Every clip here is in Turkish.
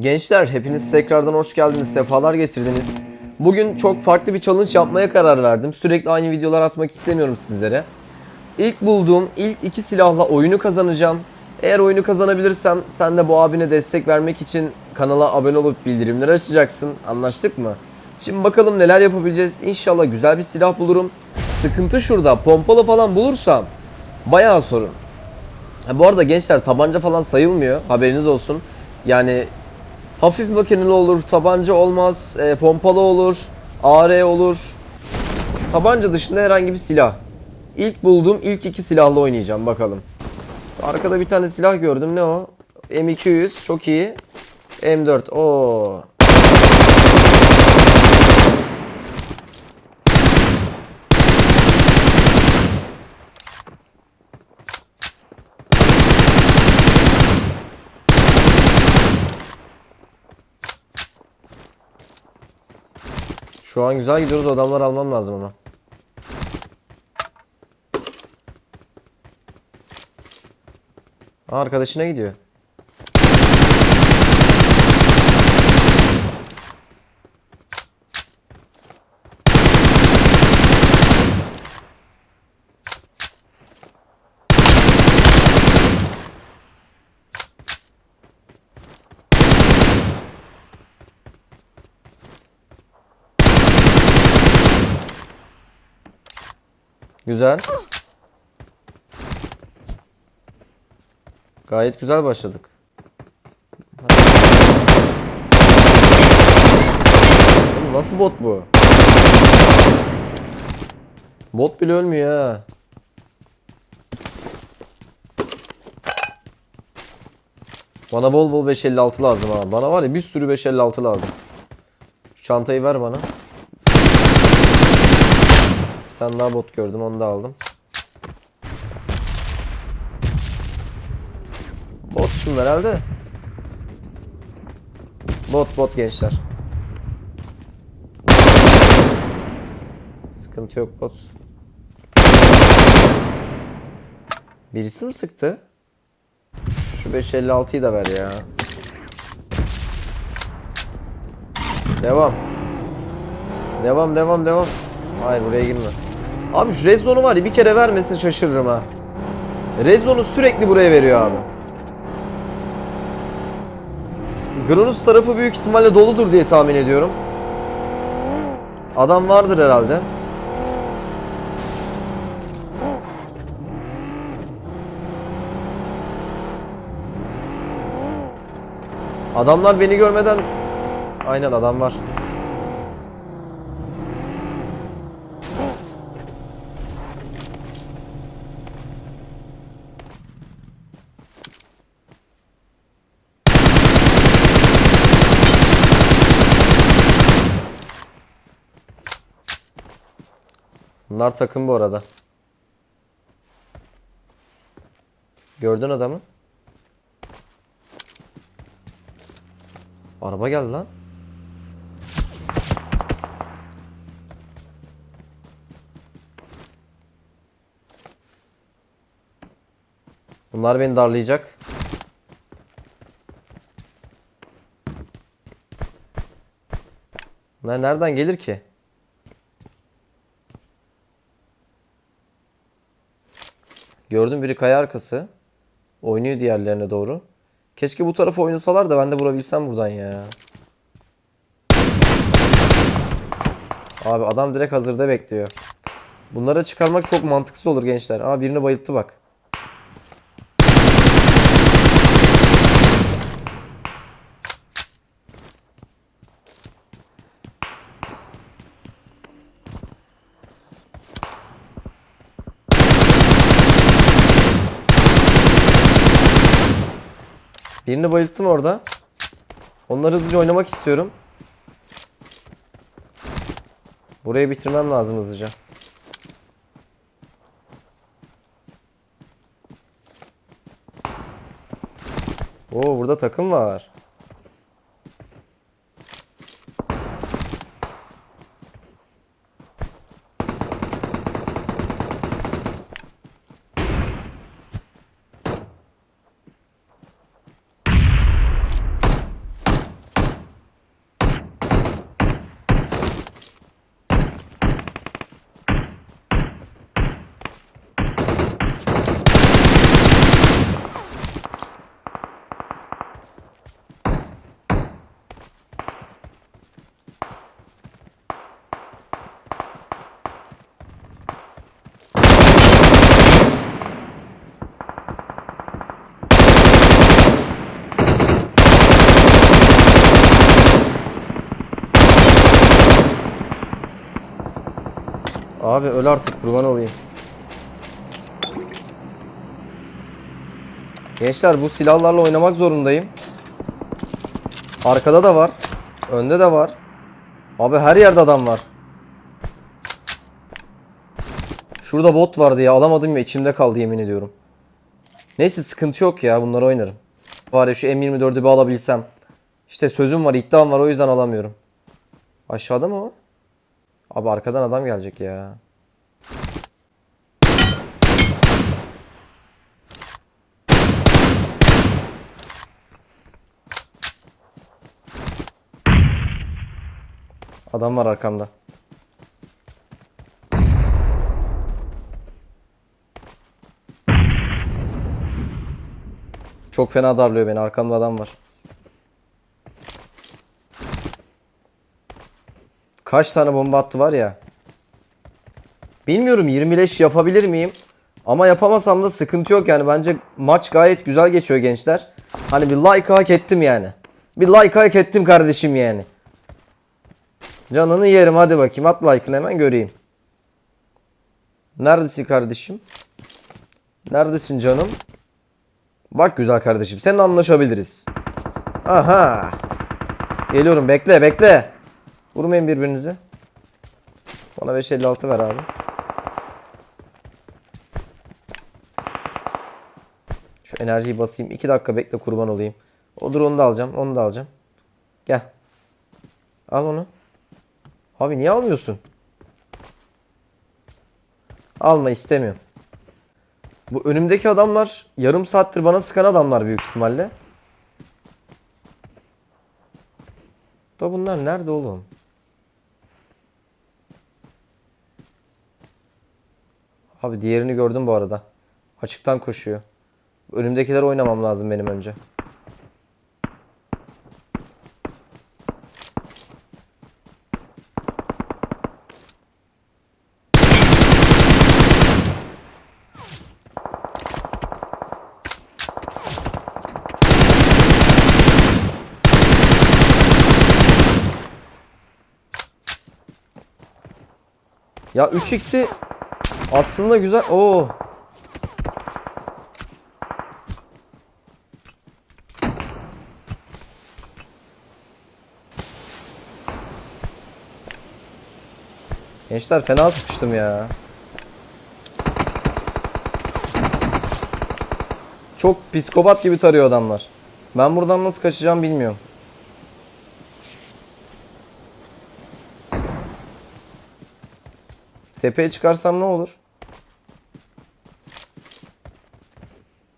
Gençler hepiniz tekrardan hoş geldiniz, sefalar getirdiniz. Bugün çok farklı bir challenge yapmaya karar verdim. Sürekli aynı videolar atmak istemiyorum sizlere. İlk bulduğum ilk iki silahla oyunu kazanacağım. Eğer oyunu kazanabilirsem sen de bu abine destek vermek için kanala abone olup bildirimleri açacaksın. Anlaştık mı? Şimdi bakalım neler yapabileceğiz. İnşallah güzel bir silah bulurum. Sıkıntı şurada. Pompalı falan bulursam bayağı sorun. Ha, bu arada gençler tabanca falan sayılmıyor. Haberiniz olsun. Yani hafif makineli olur, tabanca olmaz, e, pompalı olur, AR olur. Tabanca dışında herhangi bir silah. İlk bulduğum ilk iki silahla oynayacağım bakalım. Arkada bir tane silah gördüm. Ne o? M200 çok iyi. M4 o. Şu an güzel gidiyoruz. Adamlar almam lazım ama. Arkadaşına gidiyor. Güzel. Gayet güzel başladık. Oğlum nasıl bot bu? Bot bile ölmüyor ha. Bana bol bol 556 lazım ha. Bana var ya bir sürü 556 lazım. Şu çantayı ver bana. Tane daha bot gördüm onu da aldım. Bot şunlar herhalde. Bot bot gençler. Sıkıntı yok bot. Birisi mi sıktı? Şu 556'yı da ver ya. Devam. Devam devam devam. Hayır buraya girme. Abi şu red zone'u var ya bir kere vermesin şaşırırım ha. Red zone'u sürekli buraya veriyor abi. Granus tarafı büyük ihtimalle doludur diye tahmin ediyorum. Adam vardır herhalde. Adamlar beni görmeden Aynen adam var. Bunlar takım bu arada. Gördün adamı? Araba geldi lan. Bunlar beni darlayacak. Bunlar nereden gelir ki? Gördüm biri kaya arkası. Oynuyor diğerlerine doğru. Keşke bu tarafa oynasalar da ben de vurabilsem buradan ya. Abi adam direkt hazırda bekliyor. Bunları çıkarmak çok mantıksız olur gençler. Aa birini bayılttı bak. Birini bayılttım orada. Onları hızlıca oynamak istiyorum. Burayı bitirmem lazım hızlıca. Oo burada takım var. Abi öl artık kurban olayım. Gençler bu silahlarla oynamak zorundayım. Arkada da var. Önde de var. Abi her yerde adam var. Şurada bot vardı ya alamadım ya içimde kaldı yemin ediyorum. Neyse sıkıntı yok ya bunları oynarım. Var şu M24'ü bir alabilsem. İşte sözüm var iddiam var o yüzden alamıyorum. Aşağıda mı o? Abi arkadan adam gelecek ya. Adam var arkamda. Çok fena darlıyor beni. Arkamda adam var. Kaç tane bomba attı var ya. Bilmiyorum 20 leş yapabilir miyim? Ama yapamasam da sıkıntı yok yani. Bence maç gayet güzel geçiyor gençler. Hani bir like hak ettim yani. Bir like hak ettim kardeşim yani. Canını yerim hadi bakayım. At like'ını hemen göreyim. Neredesin kardeşim? Neredesin canım? Bak güzel kardeşim. Seninle anlaşabiliriz. Aha. Geliyorum bekle bekle. Vurmayın birbirinizi. Bana 556 ver abi. Şu enerjiyi basayım. 2 dakika bekle kurban olayım. Olur onu da alacağım. Onu da alacağım. Gel. Al onu. Abi niye almıyorsun? Alma istemiyorum. Bu önümdeki adamlar yarım saattir bana sıkan adamlar büyük ihtimalle. Da bunlar nerede oğlum? Abi diğerini gördüm bu arada. Açıktan koşuyor. Önümdekiler oynamam lazım benim önce. Ya 3x'i aslında güzel. Oo. Gençler fena sıkıştım ya. Çok psikopat gibi tarıyor adamlar. Ben buradan nasıl kaçacağım bilmiyorum. Tepeye çıkarsam ne olur?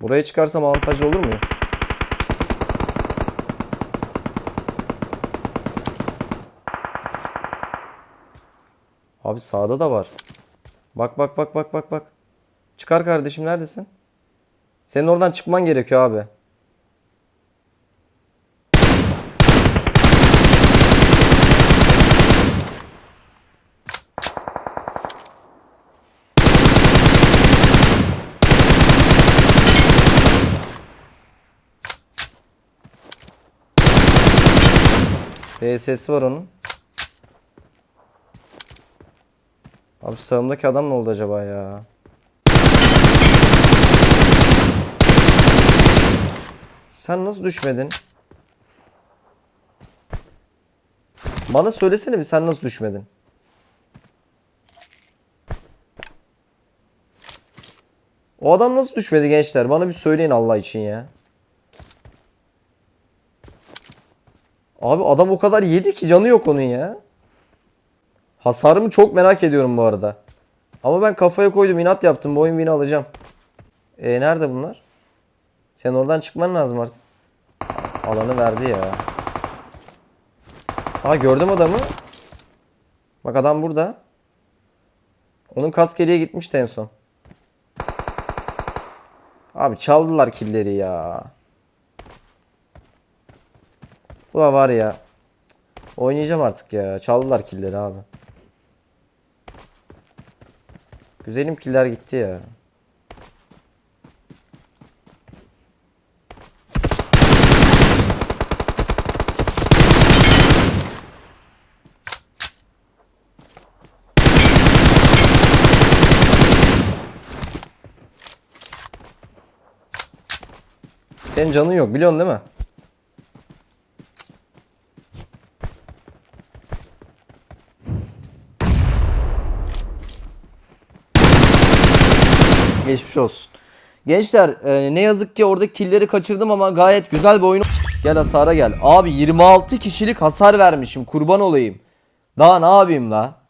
Buraya çıkarsam avantajlı olur mu? Abi sağda da var. Bak bak bak bak bak bak. Çıkar kardeşim neredesin? Senin oradan çıkman gerekiyor abi. VSS'i var onun. Abi sağımdaki adam ne oldu acaba ya? Sen nasıl düşmedin? Bana söylesene bir sen nasıl düşmedin? O adam nasıl düşmedi gençler? Bana bir söyleyin Allah için ya. Abi adam o kadar yedi ki canı yok onun ya. Hasarımı çok merak ediyorum bu arada. Ama ben kafaya koydum inat yaptım bu oyun beni alacağım. E nerede bunlar? Sen oradan çıkman lazım artık. Alanı verdi ya. Ha gördüm adamı. Bak adam burada. Onun kask geriye gitmişti en son. Abi çaldılar killeri ya. Ula var ya. Oynayacağım artık ya. Çaldılar killeri abi. Güzelim killer gitti ya. Senin canın yok biliyorsun değil mi? Geçmiş olsun. Gençler e, ne yazık ki orada killleri kaçırdım ama gayet güzel bir oyun. Gel hasara gel. Abi 26 kişilik hasar vermişim kurban olayım. Daha ne yapayım la?